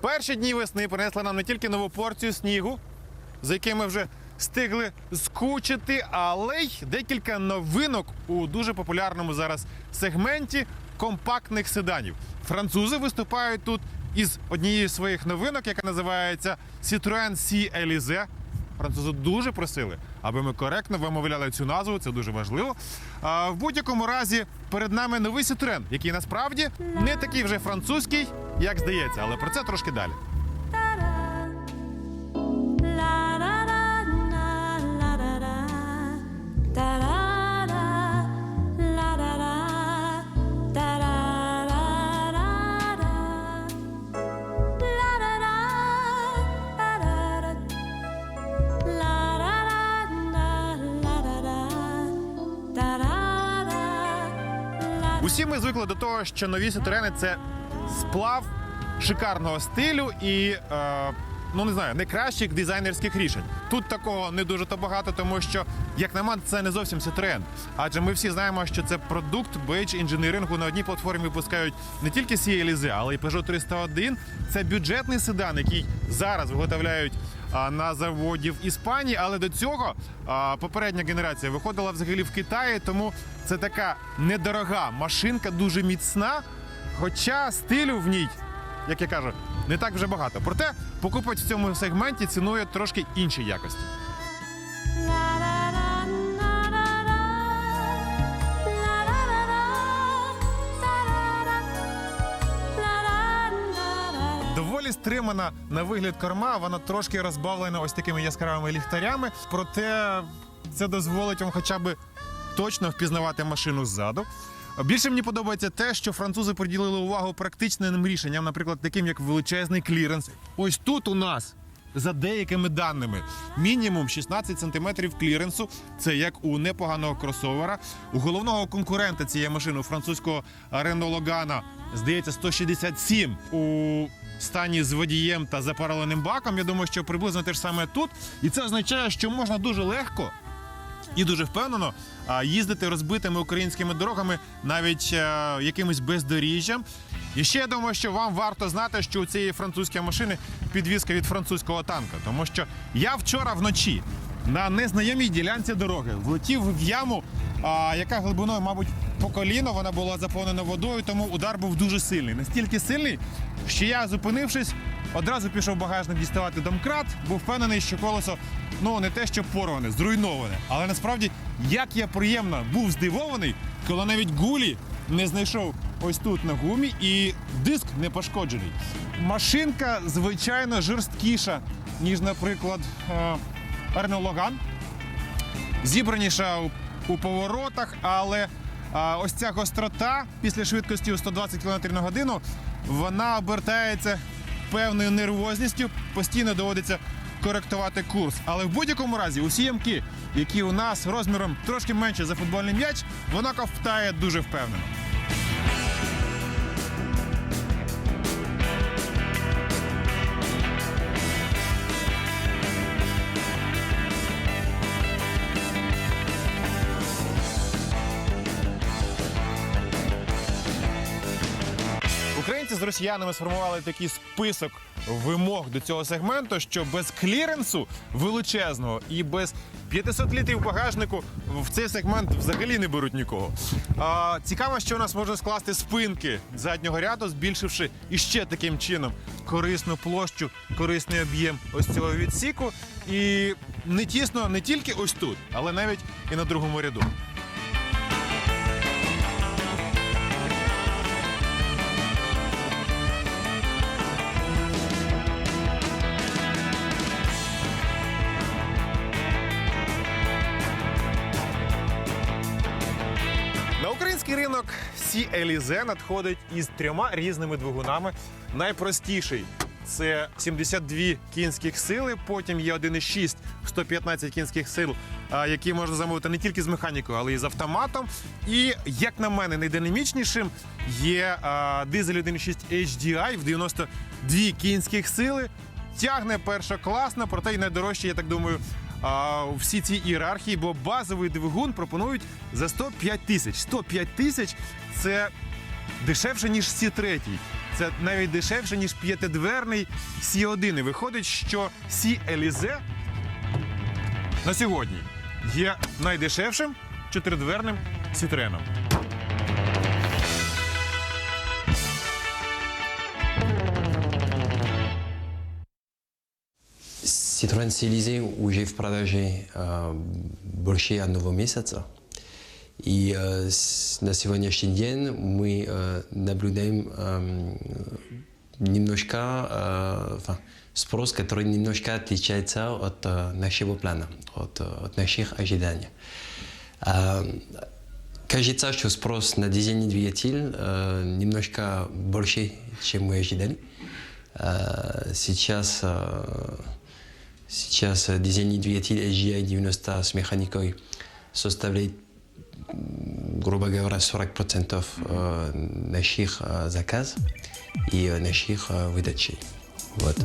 Перші дні весни принесли нам не тільки нову порцію снігу, за яким ми вже встигли скучити, але й декілька новинок у дуже популярному зараз сегменті компактних седанів. Французи виступають тут із однією з своїх новинок, яка називається Citroën C Elysée. Французи дуже просили, аби ми коректно вимовляли цю назву. Це дуже важливо. А в будь-якому разі перед нами новий сутрен, який насправді не такий вже французький, як здається, але про це трошки далі. Da ми звикли до того, що нові Citroёни – це сплав шикарного стилю і. Е, Ну, не знаю, найкращих дизайнерських рішень. Тут такого не дуже то багато, тому що, як на мене, це не зовсім Citroën. Адже ми всі знаємо, що це продукт бейдж інженерингу на одній платформі випускають не тільки Elise, але й Peugeot 301. Це бюджетний седан, який зараз виготовляють на заводі в Іспанії. Але до цього попередня генерація виходила взагалі в Китаї, тому це така недорога машинка, дуже міцна. Хоча стилю в ній, як я кажу, не так вже багато. Проте покупець в цьому сегменті цінує трошки інші якості. Доволі стримана на вигляд корма, вона трошки розбавлена ось такими яскравими ліхтарями. Проте це дозволить вам хоча б точно впізнавати машину ззаду. Більше мені подобається те, що французи приділили увагу практичним рішенням, наприклад, таким як величезний кліренс. Ось тут у нас. За деякими даними, мінімум 16 сантиметрів кліренсу. Це як у непоганого кросовера. У головного конкурента цієї машини у французького Renault Логана, здається, 167 у стані з водієм та запароленим баком. Я думаю, що приблизно те ж саме тут. І це означає, що можна дуже легко і дуже впевнено їздити розбитими українськими дорогами, навіть е, якимось бездоріжжям. І ще я думаю, що вам варто знати, що у цієї французької машини підвізка від французького танка, тому що я вчора вночі на незнайомій ділянці дороги влетів в яму, яка глибиною, мабуть, по коліно вона була заповнена водою, тому удар був дуже сильний. Настільки сильний, що я, зупинившись, одразу пішов багажник діставати домкрат, був впевнений, що колесо ну не те, що порване, зруйноване. Але насправді, як я приємно був здивований, коли навіть гулі не знайшов ось тут на гумі, і диск не пошкоджений. Машинка, звичайно, жорсткіша, ніж, наприклад, е, Renault Logan. Зібраніша у, поворотах, але ось ця гострота після швидкості у 120 км на годину вона обертається певною нервозністю, постійно доводиться коректувати курс. Але в будь-якому разі усі ямки, які у нас розміром трошки менше за футбольний м'яч, вона ковтає дуже впевнено. Росіянами сформували такий список вимог до цього сегменту, що без кліренсу величезного і без 500 літрів багажнику в цей сегмент взагалі не беруть нікого. А, цікаво, що у нас можна скласти спинки заднього ряду, збільшивши іще таким чином корисну площу, корисний об'єм ось цього відсіку. І не тісно не тільки ось тут, але навіть і на другому ряду. Сі Елізе надходить із трьома різними двигунами. Найпростіший це 72 кінських сили, потім є 1,6 115 кінських сил, які можна замовити не тільки з механікою, але й з автоматом. І, як на мене, найдинамічнішим є дизель 1,6 HDI в 92 кінських сили. Тягне першокласно, проте й найдорожче, я так думаю, а, всі ці ієрархії, бо базовий двигун пропонують за 105 тисяч. 105 тисяч це дешевше, ніж Сі третій. Це навіть дешевше, ніж п'ятидверний Сі1. І виходить, що Сі Елізе на сьогодні є найдешевшим чотиридверним Сітреном. Citroën Селизе уже в продаже э, больше одного месяца. И э, с- на сегодняшний день мы э, наблюдаем э, немножко э, enfin, спрос, который немножко отличается от э, нашего плана, от, э, от наших ожиданий. А, Кажется, что спрос на дизельный двигатель э, немножко больше, чем мы ожидали. Э, сейчас, э, сейчас э, дизельный двигатель SGI 90 с механикой составляет, м, грубо говоря, 40% э, наших э, заказов и э, наших э, выдач. Вот.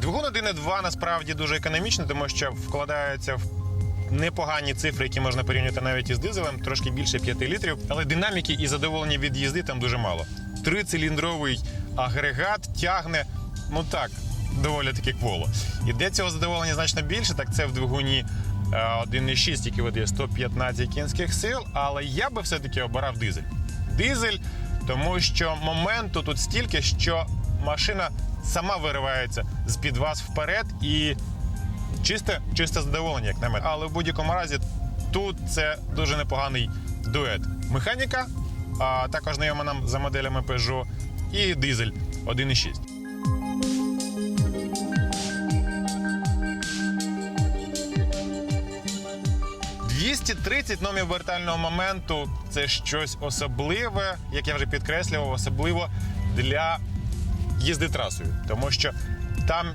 Двигун 1.2 насправді дуже економічний, тому що вкладається в непогані цифри, які можна порівняти навіть із дизелем, трошки більше 5 літрів. Але динаміки і задоволення від їзди там дуже мало. Трициліндровий агрегат тягне, ну так, доволі таки кволо. І де цього задоволення значно більше, так це в двигуні е, 1.6, який видає 115 кінських сил. Але я би все-таки обирав дизель. Дизель, тому що моменту тут стільки, що машина сама виривається з-під вас вперед і чисте, чисте задоволення, як на мене. Але в будь-якому разі тут це дуже непоганий дует. Механіка, а також знайома нам за моделями Peugeot, і дизель 1.6. «230 номів вертального моменту це щось особливе, як я вже підкреслював, особливо для їзди трасою, тому що там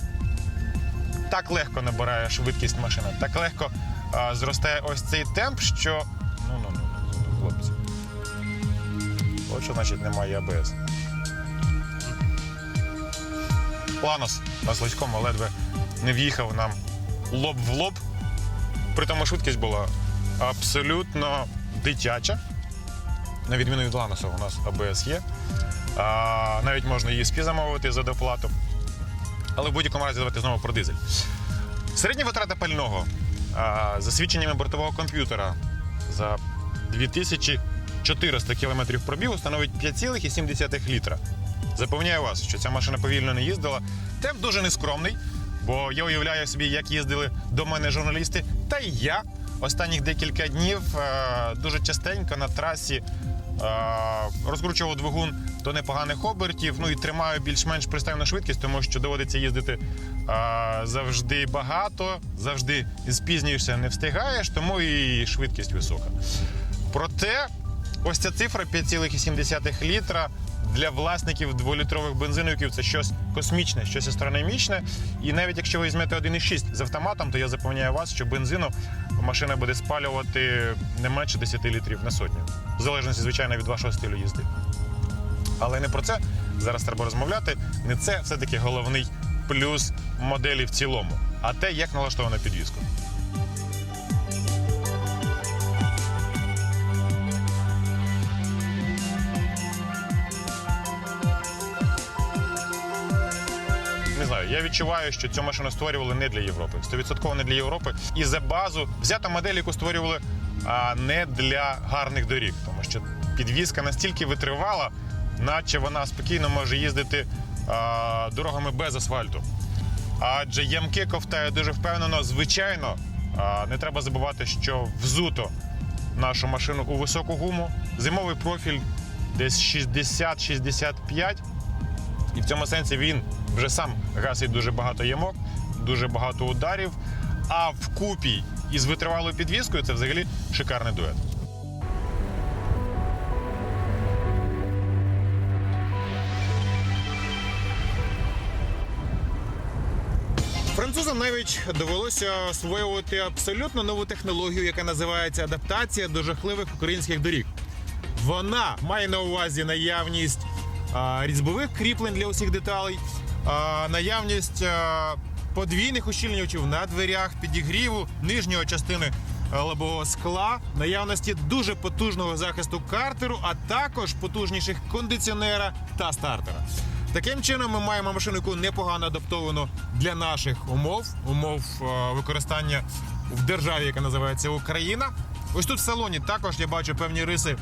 так легко набирає швидкість машина, так легко а, зростає ось цей темп, що. Ну, ну, ну, ну, ну, хлопці. От що значить немає АБС. Ланос на слизькому ледве не в'їхав нам лоб в лоб. При тому швидкість була абсолютно дитяча. На відміну від Ланоса, у нас АБС є. А, навіть можна ESP замовити за доплату. Але в будь-якому разі давайте знову про дизель. Середня витрата пального за свідченнями бортового комп'ютера за 2400 км пробігу становить 5,7 літра. Запевняю вас, що ця машина повільно не їздила. Темп дуже нескромний, бо я уявляю собі, як їздили до мене журналісти. Та й я останніх декілька днів е, дуже частенько на трасі розкручував двигун до непоганих обертів. Ну і тримаю більш-менш пристойну швидкість, тому що доводиться їздити е, завжди багато, завжди спізнюєшся, не встигаєш, тому і швидкість висока. Проте, ось ця цифра 5,7 літра для власників дволітрових бензиновиків це щось космічне, щось астрономічне. І навіть якщо ви візьмете 1,6 з автоматом, то я запевняю вас, що бензину машина буде спалювати не менше 10 літрів на сотню. В залежності, звичайно, від вашого стилю їзди. Але не про це зараз треба розмовляти. Не це все-таки головний плюс моделі в цілому, а те, як налаштована підвізка. Відчуваю, що цю машину створювали не для Європи. Стовідсотково не для Європи. І за базу взята модель, яку створювали а, не для гарних доріг, тому що підвізка настільки витривала, наче вона спокійно може їздити а, дорогами без асфальту. Адже ямки ковтає дуже впевнено. Звичайно, а, не треба забувати, що взуто нашу машину у високу гуму. Зимовий профіль десь 60-65. І в цьому сенсі він вже сам гасить дуже багато ямок, дуже багато ударів. А вкупі із витривалою підвіскою це взагалі шикарний дует. Французам навіть довелося освоювати абсолютно нову технологію, яка називається адаптація до жахливих українських доріг. Вона має на увазі наявність різьбових кріплень для усіх деталей, наявність подвійних ущільнювачів на дверях, підігріву нижньої частини е, лобового скла, наявності дуже потужного захисту картеру, а також потужніших кондиціонера та стартера. Таким чином, ми маємо машину, яку непогано адаптовану для наших умов, умов е, використання в державі, яка називається Україна. Ось тут в салоні також я бачу певні риси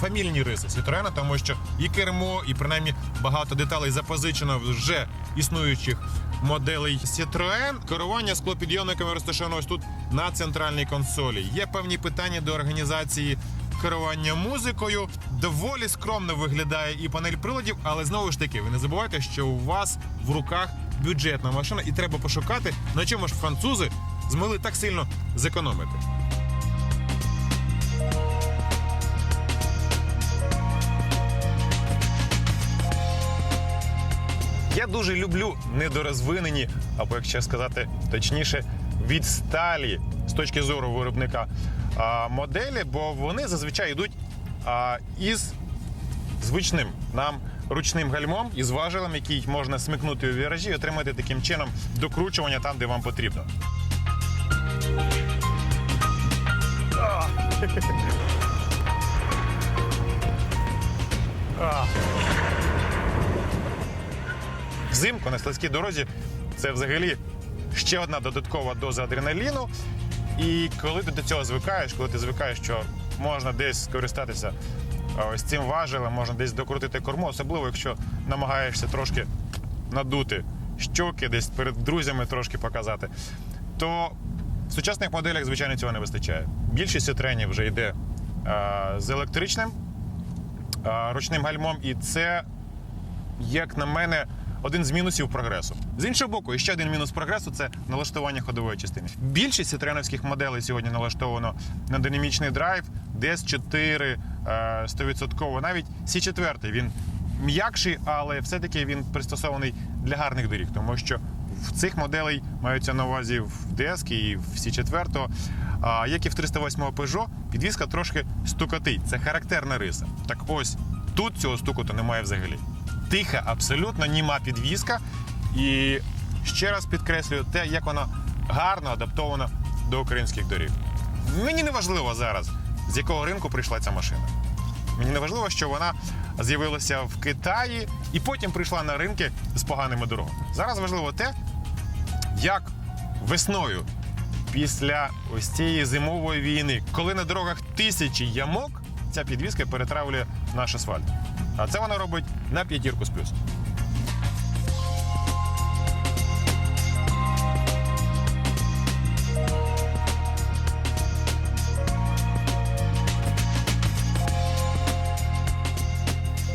фамільні риси Citroёn, тому що і кермо, і принаймні багато деталей запозичено вже існуючих моделей Citroën. Керування склопідйомниками розташовано ось тут на центральній консолі. Є певні питання до організації керування музикою. Доволі скромно виглядає і панель приладів, але знову ж таки, ви не забувайте, що у вас в руках бюджетна машина, і треба пошукати, на чому ж французи змогли так сильно зекономити. Я дуже люблю недорозвинені, або якщо сказати точніше, відсталі з точки зору виробника моделі, бо вони зазвичай йдуть із звичним нам ручним гальмом із важелем, який можна смикнути у віражі і отримати таким чином докручування там, де вам потрібно. А! Взимку на складській дорозі це взагалі ще одна додаткова доза адреналіну. І коли ти до цього звикаєш, коли ти звикаєш, що можна десь скористатися ось цим важелем, можна десь докрутити корму, особливо якщо намагаєшся трошки надути щоки, десь перед друзями трошки показати, то в сучасних моделях, звичайно, цього не вистачає. Більшість тренів вже йде а, з електричним а, ручним гальмом, і це як на мене, один з мінусів прогресу. З іншого боку, ще один мінус прогресу це налаштування ходової частини. Більшість сітреновських моделей сьогодні налаштовано на динамічний драйв, DS4 е, 100%. Навіть C4 він м'якший, але все-таки він пристосований для гарних доріг, тому що в цих моделей маються на увазі в DS і в C4. А як і в 308 Peugeot, підвізка трошки стукотить. Це характерна риса. Так ось тут цього стукоту немає взагалі тиха, абсолютно німа підвізка. І ще раз підкреслюю те, як вона гарно адаптована до українських доріг. Мені не важливо зараз, з якого ринку прийшла ця машина. Мені не важливо, що вона з'явилася в Китаї і потім прийшла на ринки з поганими дорогами. Зараз важливо те, як весною, після ось цієї зимової війни, коли на дорогах тисячі ямок, ця підвізка перетравлює наш асфальт. А це вона робить на п'ятірку з плюсом.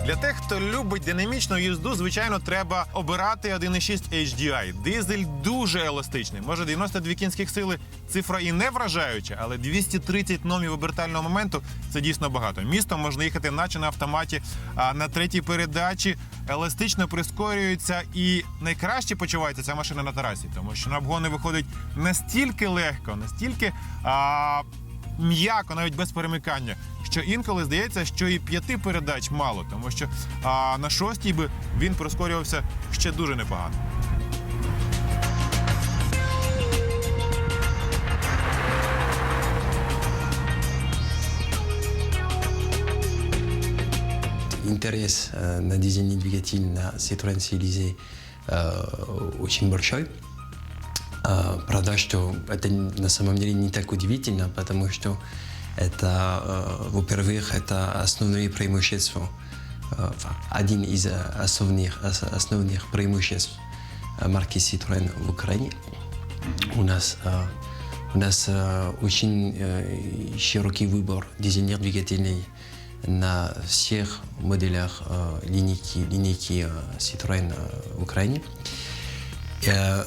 Для тих, хто любить динамічну їзду, звичайно, треба обирати 1.6 HDI. Дизель дуже еластичний. Може 92 кінських сили. Цифра і не вражаюча, але 230 номів обертального моменту це дійсно багато. Містом можна їхати, наче на автоматі, а на третій передачі еластично прискорюється і найкраще почувається ця машина на трасі, тому що на обгони виходить настільки легко, настільки. А, м'яко, навіть без перемикання Що інколи здається, що і п'яти передач мало, тому що а, на шостій би він прискорювався ще дуже непогано. интерес э, на дизельный двигатель на Citroën Célizé э, очень большой. А, Правда, что это на самом деле не так удивительно, потому что это, э, во-первых, это основные преимущества, э, enfin, один из э, основных, ос- основных преимуществ э, марки Citroën в Украине. У нас, э, у нас э, очень э, широкий выбор дизельных двигателей на всех моделях э, линейки, линейки э, Citroën э, в Украине. Э,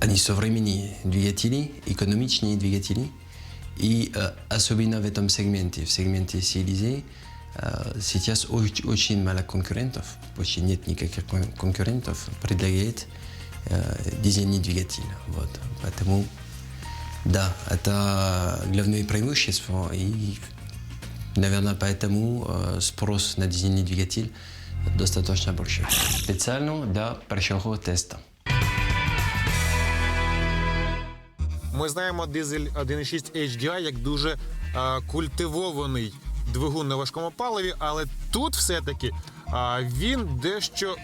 они современные двигатели, экономичные двигатели. И э, особенно в этом сегменте, в сегменте CLZ, э, сейчас оч- очень мало конкурентов, почти нет никаких кон- конкурентов, предлагает э, дизельный двигатель. Вот. Поэтому, да, это главное преимущество. И, наверное, поэтому э, спрос на дизельный двигатель достаточно большой. Специально для большого теста. Ми знаємо дизель 1.6 HDI як дуже е, культивований двигун на важкому паливі, але тут все-таки е, він дещо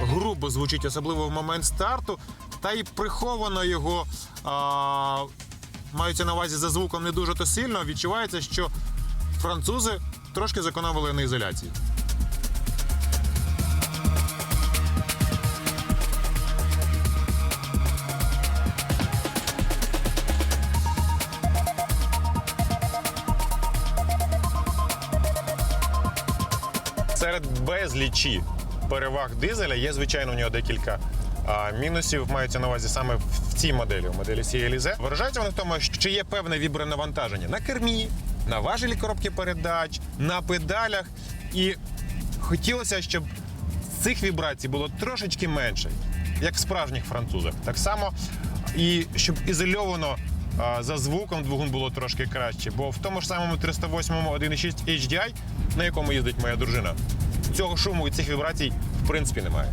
грубо звучить, особливо в момент старту, та й приховано його. А, Маються на увазі за звуком не дуже то сильно. Відчувається, що французи трошки зекономили на ізоляції. Серед безлічі переваг дизеля є, звичайно, у нього декілька а, мінусів. Маються на увазі саме в цій моделі, у моделі CLZ. Виражаються вони в тому, що є певне вібронавантаження на кермі, на важелі коробки передач, на педалях. І хотілося, щоб цих вібрацій було трошечки менше, як в справжніх французах. Так само і щоб ізольовано за звуком двигун було трошки краще. Бо в тому ж самому 308-му 1.6 HDI, на якому їздить моя дружина, цього шуму і цих вібрацій в принципі немає.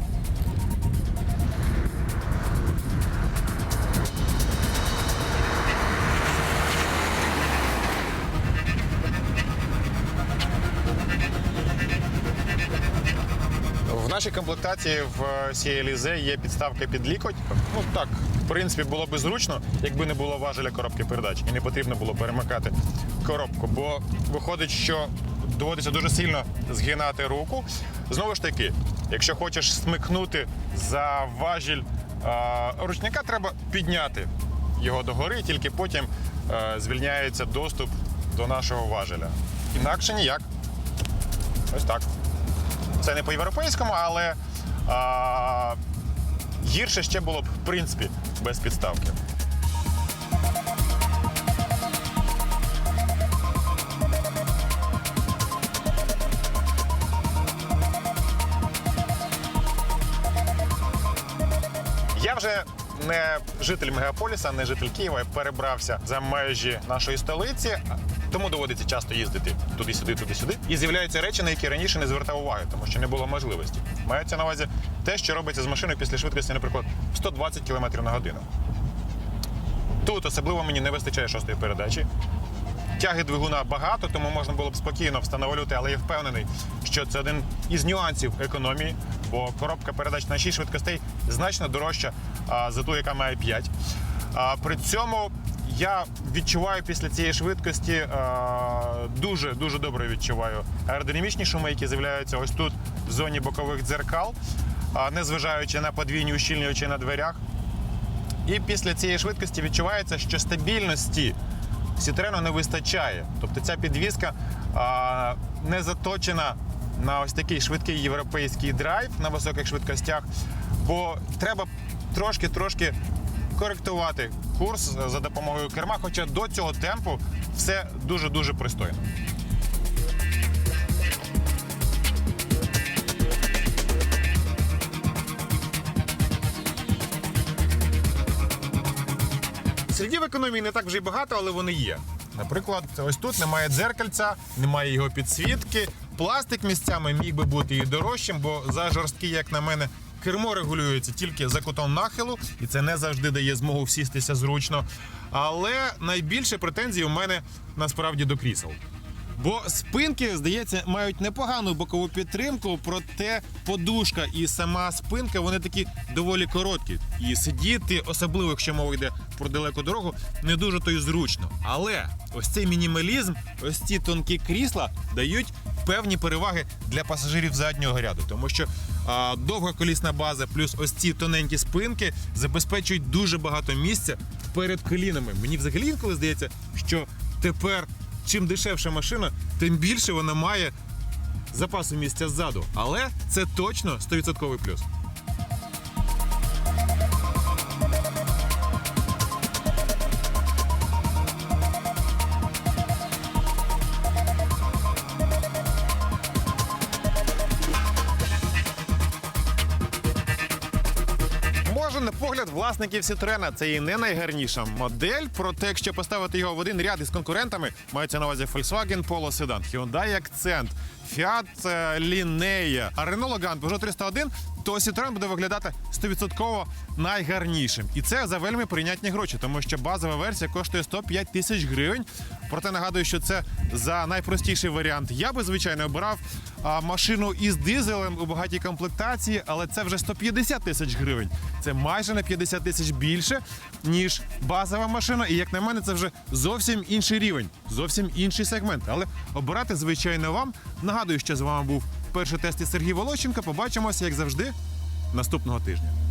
В нашій комплектації в CLZ є підставка під лікоть. Ну так, принципі, було би зручно, якби не було важеля коробки передач і не потрібно було перемикати коробку. Бо виходить, що доводиться дуже сильно згинати руку. Знову ж таки, якщо хочеш смикнути за важіль а, ручника, треба підняти його догори, тільки потім е, звільняється доступ до нашого важеля. Інакше ніяк. Ось так. Це не по-європейському, але а, гірше ще було б, в принципі, без підставки. Я вже не житель мегаполіса, не житель Києва, я перебрався за межі нашої столиці, тому доводиться часто їздити туди-сюди, туди-сюди. І з'являються речі, на які раніше не звертав уваги, тому що не було можливості. Мається на увазі те, що робиться з машиною після швидкості, наприклад, 120 км на годину. Тут особливо мені не вистачає шостої передачі. Тяги двигуна багато, тому можна було б спокійно встановлювати, але я впевнений, що це один із нюансів економії, бо коробка передач на 6 швидкостей значно дорожча а, за ту, яка має 5. А, при цьому я відчуваю після цієї швидкості дуже дуже добре відчуваю аеродинамічні шуми, які з'являються ось тут в зоні бокових дзеркал, а, незважаючи на подвійні ущільнювачі на дверях. І після цієї швидкості відчувається, що стабільності Сітрену не вистачає. Тобто ця підвізка а, не заточена на ось такий швидкий європейський драйв на високих швидкостях, бо треба трошки-трошки коректувати курс за допомогою керма, хоча до цього темпу все дуже-дуже пристойно. Слідів економії не так вже й багато, але вони є. Наприклад, ось тут немає дзеркальця, немає його підсвітки. Пластик місцями міг би бути і дорожчим, бо за жорсткий, як на мене, кермо регулюється тільки за кутом нахилу, і це не завжди дає змогу всістися зручно. Але найбільше претензій у мене насправді до крісел. Бо спинки, здається, мають непогану бокову підтримку, проте подушка і сама спинка вони такі доволі короткі. І сидіти, особливо якщо мова йде про далеку дорогу, не дуже то й зручно. Але ось цей мінімалізм, ось ці тонкі крісла дають певні переваги для пасажирів заднього ряду, тому що а, довга колісна база, плюс ось ці тоненькі спинки забезпечують дуже багато місця перед колінами. Мені взагалі інколи здається, що тепер чим дешевша машина, тим більше вона має запасу місця ззаду. Але це точно 100% плюс. Власників Сітрена це і не найгарніша модель. Проте, якщо поставити його в один ряд із конкурентами, мається на увазі Volkswagen Polo Sedan, Hyundai Accent Fiat е, Linea, а Renault Logan, Peugeot 301, то Citroen буде виглядати 100% найгарнішим. І це за вельми прийнятні гроші, тому що базова версія коштує 105 тисяч гривень. Проте нагадую, що це за найпростіший варіант. Я би звичайно обирав машину із дизелем у багатій комплектації, але це вже 150 тисяч гривень. Це майже на 50 тисяч більше, ніж базова машина. І як на мене, це вже зовсім інший рівень, зовсім інший сегмент. Але обирати, звичайно, вам. Нагадую, що з вами був перший тест із Сергій Волощенко. Побачимося, як завжди, наступного тижня.